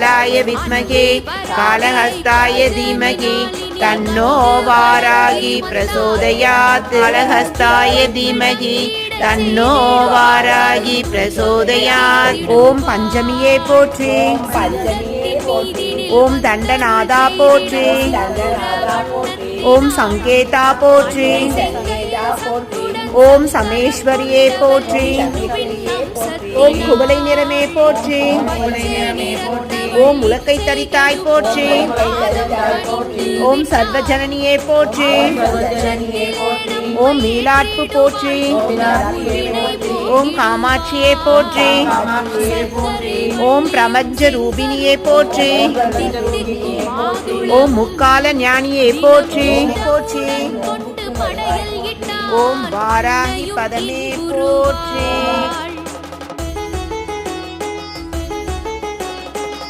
விட்லாய வித்மகே காலஹஸ்தாய தீமகி தன்னோ வாராகி பிரசோதயாத். காலஹஸ்தாய தீமகி தன்னோ வாராகி பிரசோதயாத். ஓம் பஞ்சமியே போற்றி. ஓம் தண்டநாதா போற்றி. ஓம் சங்கேதா போற்றி. ஓம் சமேஸ்வரியே போற்றி. ஓம் குபலை நிறமே போற்றி. ஓம் உலக்கை தரித்தாய் போற்றி. ஓம் சர்வஜனனியே போற்றி. ஓம் மீலாட்பு போற்றி. ஓம் காமாட்சியே போற்றி. ஓம் பிரமஜ ரூபினியே போற்றி. ஓம் முக்கால ஞானியே போற்றி போற்றி. ஓம் வாராகி பதமே போற்றி.